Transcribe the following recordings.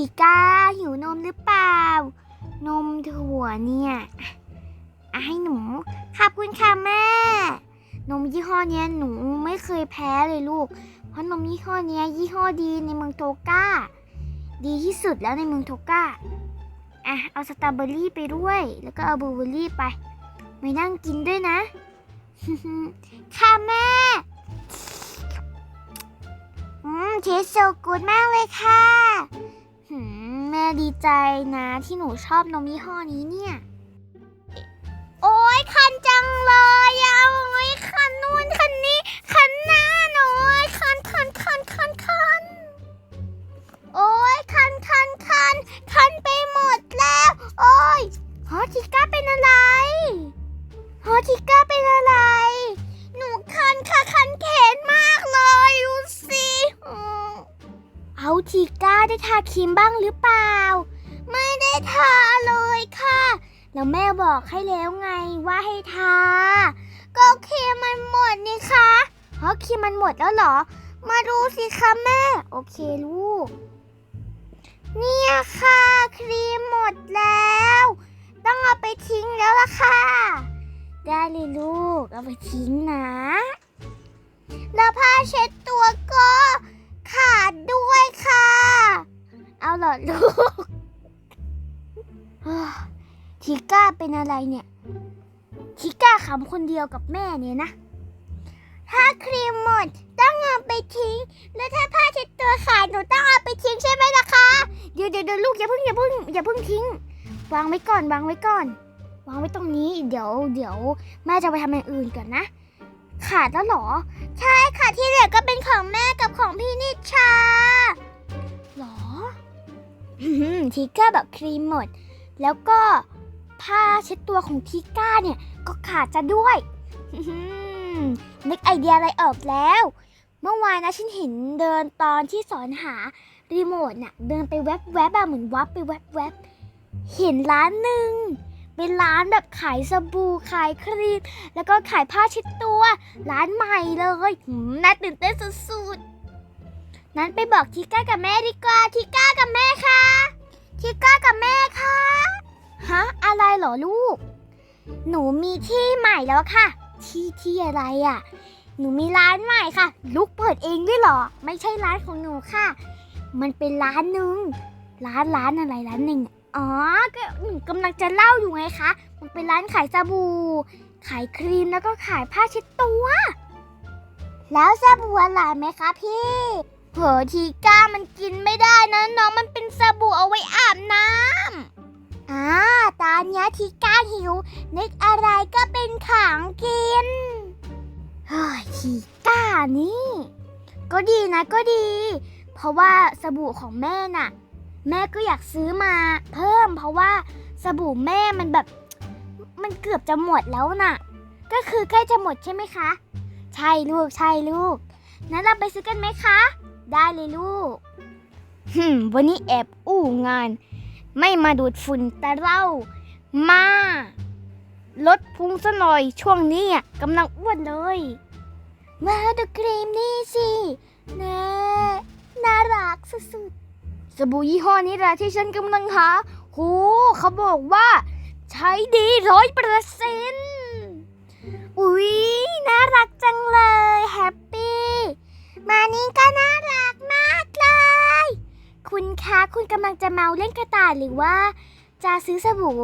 ทีก้าหิวนมหรือเปล่า นมถั่วเนี่ยอะให้หนู ขอบคุณค่ะแม่ นมยี่ห้อเนี้ยหนูไม่เคยแพ้เลยลูก เพราะนมยี่ห้อเนี้ยยี่ห้อดีในเมืองโตก้า ดีที่สุดแล้วในเมืองโตก้าอะเอาสตรอเบอรี่ไปด้วย แล้วก็เอาบลูเบอรี่ไป ไม่นั่งกินด้วยนะ ค่ะแม่อืมเทสโซกูดมากเลยค่ะ หืมแม่ดีใจนะที่หนูชอบนมยี่ห้อนี้เนี่ย โอ้ยคันจัง ทาครีมบ้างหรือเปล่า ไม่ได้ทาเลยค่ะ แล้วแม่บอกให้แล้วไงว่าให้ทา ก็ครีมมันหมดนี่คะเพราะครีมมันหมดแล้วเหรอ มาดูสิคะแม่ โอเคลูก เนี่ยค่ะครีมหมดแล้ว ต้องเอาไปทิ้งแล้วล่ะค่ะ ได้เลยลูก เอาไปทิ้งนะ แล้วผ้าเช็ด เหรอลูกทิก้าเป็นอะไรเนี่ยทิก้าขำคนเดียวกับแม่เนี่ยนะ ถ้าครีมหมดต้องเอาไปทิ้ง แล้วถ้าผ้าเช็ดตัวขาดหนูต้องเอาไปทิ้งใช่ไหมล่ะคะ เดี๋ยวเดี๋ยวลูกอย่าเพิ่งอย่าเพิ่งอย่าเพิ่งทิ้ง วางไว้ก่อนวางไว้ก่อน วางไว้ตรงนี้ เดี๋ยวเดี๋ยวแม่จะไปทำอย่างอื่นก่อนนะ ขาดแล้วหรอ ใช่ค่ะที่เหลือก็เป็นของแม่กับของพี่นิชา อื้อหือทิก้าแบบครีมหมด แล้วก็ผ้าเช็ดตัวของทิก้าเนี่ยก็ขาดจะด้วยนึกไอเดียอะไรออกแล้ว เมื่อวานนะฉันเห็นเดินตอนที่สอนหารีโมทน่ะเดินไปแวบๆบอะเหมือนวับไปแวบๆเห็นร้านหนึ่งเป็นร้านแบบขายสบู่ขายครีมแล้วก็ขายผ้าเช็ดตัว ร้านใหม่เลยน่าตื่นเต้นสุดๆ นั้นไปบอกทิก้ากับแม่ดีกว่าทิก้ากับแม่ค่ะ รเหรอลูก หนูมีที่ใหม่แล้วค่ะ ที่ที่อะไรอะ่ะ หนูมีร้านใหม่ค่ะ ลูกเปิดเองด้วยเหรอ ไม่ใช่ร้านของหนูค่ะ มันเป็นร้านหนึ่งร้านร้านอะไรร้านหนึ่งอ๋อ ก็หนูกำลังจะเล่าอยู่ไงคะ มันเป็นร้านขายสบู่ ขายครีมแล้วก็ขายผ้าเช็ดตัว แล้วสบู่อะไรไหมคะพี่เผอทีก้ามันกินไม่ได้นะน้องมันเป็นสบู่เอาไว้อาบน้ำ อ่าตอนนี้ทีก้าหิว นึกอะไรก็เป็นของกินเฮ้ยทีก้านี่ ก็ดีนะก็ดี เพราะว่าสบู่ของแม่น่ะ แม่ก็อยากซื้อมาเพิ่ม เพราะว่าสบู่แม่มันแบบ มันเกือบจะหมดแล้วน่ะ ก็คือใกล้จะหมดใช่ไหมคะ ใช่ลูกใช่ลูกนั้นเราไปซื้อกันไหมคะ ได้เลยลูกฮึวันนี้แอบอู้งาน ไม่มาดูดฝุ่นแต่เรามาลดพุงซะหน่อยช่วงนี้อะกำลังอ้วนเลยมาดูครีมนี่สิแน่น่ารักสุดๆสบู่ยี่ห้อนี้แหละที่ฉันกำลังหาโหเขาบอกว่า ใช้ดีร้อยเปอร์เซ็นต์อุ๊ย กำลังจะเมาเล่นกระต่ายหรือว่า จะซื้อสบู่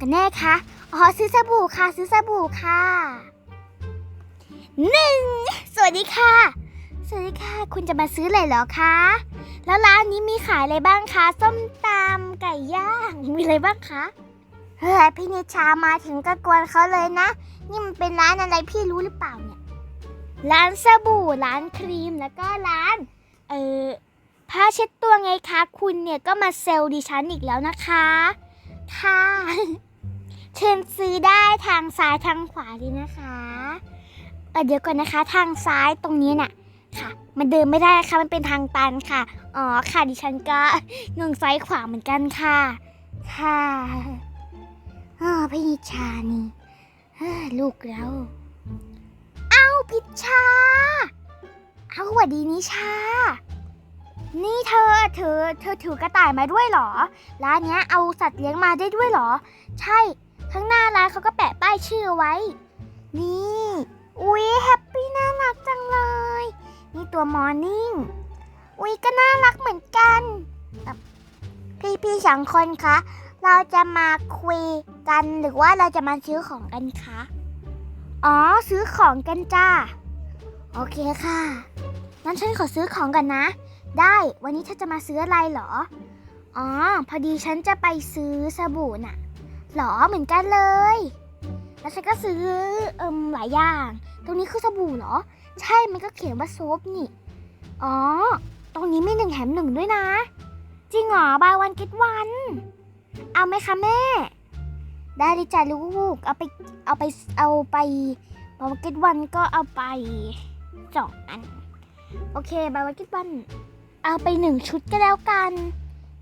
กันแน่คะ อ๋อซื้อสบู่ค่ะ ซื้อสบู่ค่ะหนึ่งสวัสดีค่ะ สวัสดีค่ะ คุณจะมาซื้ออะไรเหรอคะ แล้วร้านนี้มีขายอะไรบ้างคะ ส้มตำไก่ย่าง มีอะไรบ้างคะ เฮ้ยพี่นิชามาถึงก็กวนเขาเลยนะ นี่มันเป็นร้านอะไรพี่รู้หรือเปล่าเนี่ย ร้านสบู่ ร้านครีม แล้วก็ร้าน เออ ผ้าเช็ดตัวไงคะ คุณเนี่ยก็มาเซลล์ดิฉันอีกแล้วนะคะ ค่ะ เชิญซื้อได้ทางซ้ายทางขวาดีนะคะเเดี๋ยวก่อนนะคะ ทางซ้ายตรงนี้น่ะค่ะ มันเดินไม่ได้ค่ะมันเป็นทางตันค่ะ อ๋อค่ะดิฉันก็งงซ้ายขวาเหมือนกันค่ะ ค่ะอ๋อพี่นิชานี่เฮ้อลูกเราเอ้าพิชชา เอาหวัดดีนิชา นี่เธอเธอเธอถือกระต่ายมาด้วยเหรอ ร้านเนี้ยเอาสัตว์เลี้ยงมาได้ด้วยเหรอ ใช่ ข้างหน้าร้านเขาก็แปะป้ายชื่อไว้ นี่ อุ๊ยแฮปปี้น่ารักจังเลย นี่ตัวมอร์นิ่ง อุ๊ยก็น่ารักเหมือนกัน พี่พี่ๆสองคนคะ เราจะมาคุยกันหรือว่าเราจะมาซื้อของกันคะ อ๋อซื้อของกันจ้า โอเคค่ะ งั้นฉันขอซื้อของกันนะ ได้ วันนี้เธอจะมาซื้ออะไรเหรอ อ๋อ พอดีฉันจะไปซื้อสบู่น่ะ หรอ เหมือนกันเลย แล้วฉันก็ซื้อเอิมหลายอย่าง ตรงนี้คือสบู่เหรอ ใช่ มันก็เขียนว่าโซฟนี่ อ๋อ ตรงนี้มีหนึ่งแถมหนึ่งด้วยนะ จริงเหรอบายวันกิ t วัน เอาไหมคะแม่ ได้เลยจ้ะลูก เอาไป เอาไป เอาไปบายวันกิ t วันก็เอาไปสองอัน โอเคบายวันกิ t วัน เอาไปหนึ่งชุดก็แล้วกัน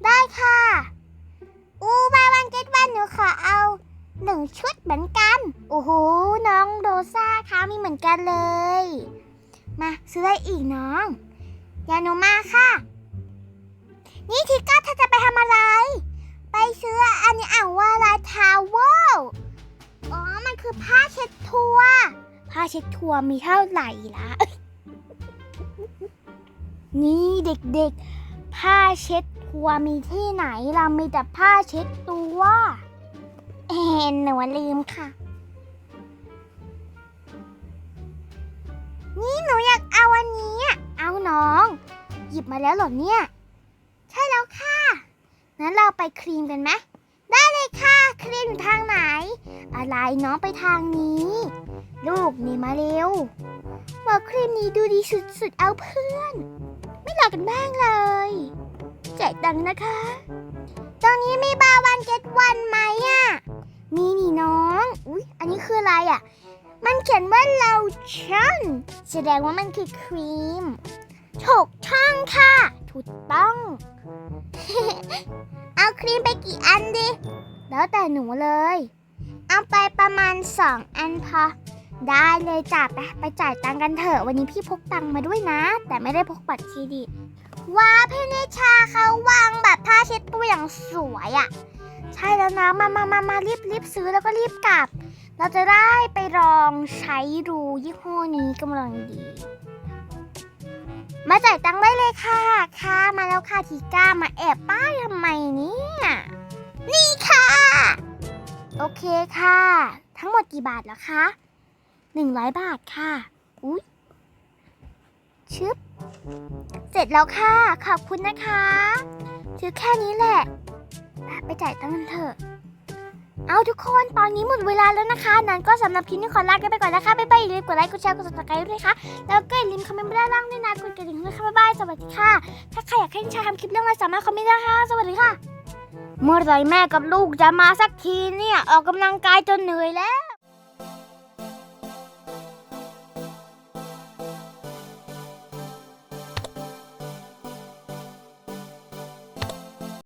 ได้ค่ะ อูบาวันเกิ t วันหนูขอเอาหนึ่งชุดเหมือนกัน โอ้โห น้องโดซ่าคะมีเหมือนกันเลย มาซื้ออะไรอีกน้องยาโนมาค่ะ นี่ทิก้าเธอจะไปทำอะไร ไปซื้ออันนี้อ่าว่าอะไรทาวเวลอ๋อ มันคือผ้าเช็ดทัวผ้าเช็ดทัวมีเท่าไหร่ละ นี่เด็กๆ ผ้าเช็ดทัวมีที่ไหนเรามีแต่ผ้าเช็ดตัวเอ็นหนูลืมค่ะ นี่หนูอยากเอาอันนี้อะเอาน้อง หยิบมาแล้วหรอเนี่ย ใช่แล้วค่ะงั้นเราไปครีมกันไหมได้เลยค่ะครีมอยู่ทางไหน อะไรน้องไปทางนี้ ลูกนี่มาเร็วบอกครีมนี้ดูดีสุดๆเอาเพื่อน ไม่หลอกกันบ้างเลย แจกตังค์นะคะตรงนี้มีบาวันเก็ตวันไหมอะ มีนี่น้อง อุ๊ย อันนี้คืออะไรอะ มันเขียนว่าโลชั่น แสดงว่ามันคือครีมถูกช่องค่ะ ถูกต้อง เอาครีมไปกี่อันดิ แล้วแต่หนูเลย เอาไปประมาณสองอันพอ ได้เลยจ้ะไปไปจ่ายตังค์กันเถอะวันนี้พี่พกตังค์มาด้วยนะ แต่ไม่ได้พกบัตรเครดิตว้าพี่นิชาเขาวางแบบผ้าเช็ดตัวอย่างสวยอะ่ะ ใช่แล้วนะมามามามารีบรีบซื้อแล้วก็รีบกลับ เราจะได้ไปลองใช้ดูยี่ห้อนี้กำลังดี มาจ่ายตังค์ได้เลยค่ะ ค่ะมาแล้วค่ะทีก้ามาแอบป้ายทำไมเนี่ยนี่ค่ะ โอเคค่ะ ทั้งหมดกี่บาทแล้วคะ หนึ่งร้อยบาทค่ะ อุ๊ยชึบ เสร็จแล้วค่ะ ขอบคุณนะคะซื้อแค่นี้แหละ ไปจ่ายตังค์กันเถอะ เอาทุกคน ตอนนี้หมดเวลาแล้วนะคะ นั้นก็สำหรับคลิปนี้ขอลากันไปก่อนนะคะ บ๊ายบายอย่าลืมกดไลค์ กดแชร์ กด subscribe ด้วยนะคะ แล้วก็อย่าลืมคอมเมนต์ด้านล่างด้วยนะ กดกระดิ่งด้วยค่ะ บ๊ายบาย สวัสดีค่ะ ถ้าใครอยากให้นิชาทำคลิปเรื่องอะไรสามารถคอมเมนต์ได้ค่ะ สวัสดีค่ะ เมื่อไรแม่กับลูกจะมาสักทีเนี่ย ออกกำลังกายจนเหนื่อยแล้ว